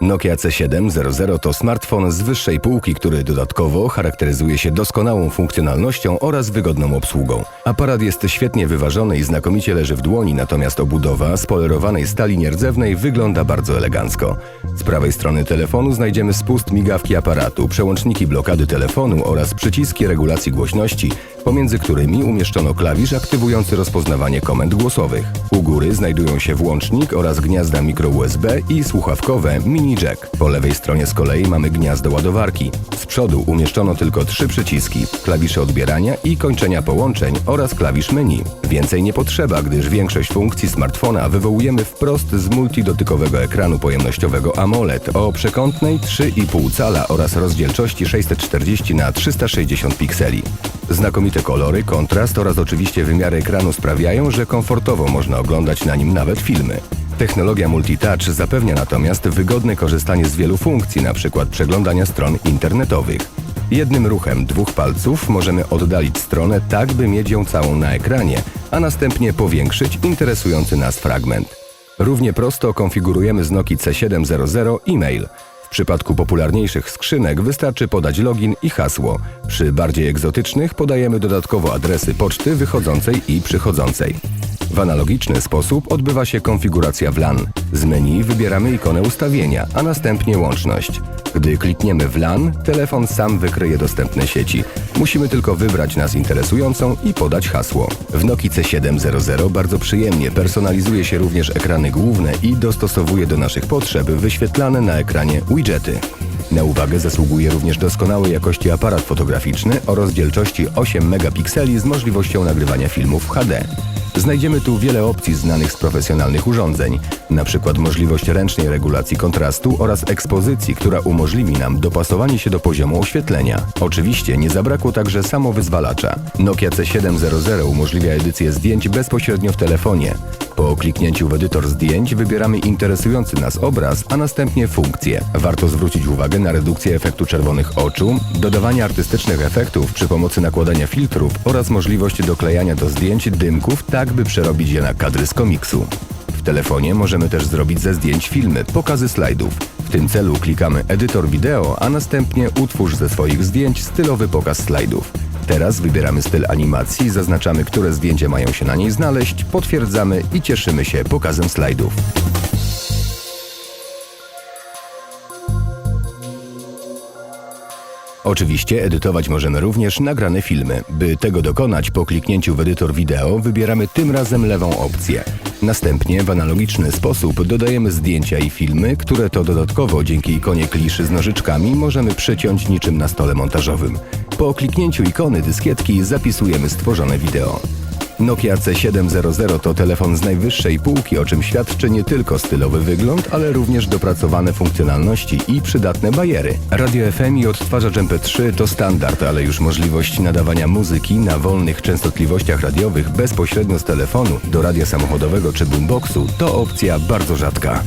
Nokia C700 to smartfon z wyższej półki, który dodatkowo charakteryzuje się doskonałą funkcjonalnością oraz wygodną obsługą. Aparat jest świetnie wyważony i znakomicie leży w dłoni, natomiast obudowa z polerowanej stali nierdzewnej wygląda bardzo elegancko. Z prawej strony telefonu znajdziemy spust migawki aparatu, przełączniki blokady telefonu oraz przyciski regulacji głośności, pomiędzy którymi umieszczono klawisz aktywujący rozpoznawanie komend głosowych. U góry znajdują się włącznik oraz gniazda mikro USB i słuchawkowe mini jack. Po lewej stronie z kolei mamy gniazdo ładowarki. Z przodu umieszczono tylko trzy przyciski: klawisze odbierania i kończenia połączeń oraz klawisz menu. Więcej nie potrzeba, gdyż większość funkcji smartfona wywołujemy wprost z multidotykowego ekranu pojemnościowego AMOLED o przekątnej 3,5 cala oraz rozdzielczości 640 na 360 pikseli. Znakomite kolory, kontrast oraz oczywiście wymiary ekranu sprawiają, że komfortowo można oglądać na nim nawet filmy. Technologia multitouch zapewnia natomiast wygodne korzystanie z wielu funkcji, np. przeglądania stron internetowych. Jednym ruchem dwóch palców możemy oddalić stronę tak, by mieć ją całą na ekranie, a następnie powiększyć interesujący nas fragment. Równie prosto konfigurujemy z Nokii C700 e-mail. W przypadku popularniejszych skrzynek wystarczy podać login i hasło. Przy bardziej egzotycznych podajemy dodatkowo adresy poczty wychodzącej i przychodzącej. W analogiczny sposób odbywa się konfiguracja w LAN. Z menu wybieramy ikonę ustawienia, a następnie łączność. Gdy klikniemy w LAN, telefon sam wykryje dostępne sieci. Musimy tylko wybrać nas interesującą i podać hasło. W Nokii C700 bardzo przyjemnie personalizuje się również ekrany główne i dostosowuje do naszych potrzeb wyświetlane na ekranie widgety. Na uwagę zasługuje również doskonałej jakości aparat fotograficzny o rozdzielczości 8 megapikseli z możliwością nagrywania filmów HD. Znajdziemy tu wiele opcji znanych z profesjonalnych urządzeń, przykład możliwość ręcznej regulacji kontrastu oraz ekspozycji, która umożliwi nam dopasowanie się do poziomu oświetlenia. Oczywiście nie zabrakło także samowyzwalacza. Nokia C700 umożliwia edycję zdjęć bezpośrednio w telefonie. Po kliknięciu w edytor zdjęć wybieramy interesujący nas obraz, a następnie funkcję. Warto zwrócić uwagę na redukcję efektu czerwonych oczu, dodawanie artystycznych efektów przy pomocy nakładania filtrów oraz możliwość doklejania do zdjęć dymków tak, by przerobić je na kadry z komiksu. W telefonie możemy też zrobić ze zdjęć filmy, pokazy slajdów. W tym celu klikamy edytor wideo, a następnie utwórz ze swoich zdjęć stylowy pokaz slajdów. Teraz wybieramy styl animacji, zaznaczamy, które zdjęcia mają się na niej znaleźć, potwierdzamy i cieszymy się pokazem slajdów. Oczywiście edytować możemy również nagrane filmy. By tego dokonać, po kliknięciu w edytor wideo wybieramy tym razem lewą opcję. Następnie w analogiczny sposób dodajemy zdjęcia i filmy, które to dodatkowo dzięki ikonie kliszy z nożyczkami możemy przeciąć niczym na stole montażowym. Po kliknięciu ikony dyskietki zapisujemy stworzone wideo. Nokia C700 to telefon z najwyższej półki, o czym świadczy nie tylko stylowy wygląd, ale również dopracowane funkcjonalności i przydatne bajery. Radio FM i odtwarzacz MP3 to standard, ale już możliwość nadawania muzyki na wolnych częstotliwościach radiowych bezpośrednio z telefonu do radia samochodowego czy boomboxu to opcja bardzo rzadka.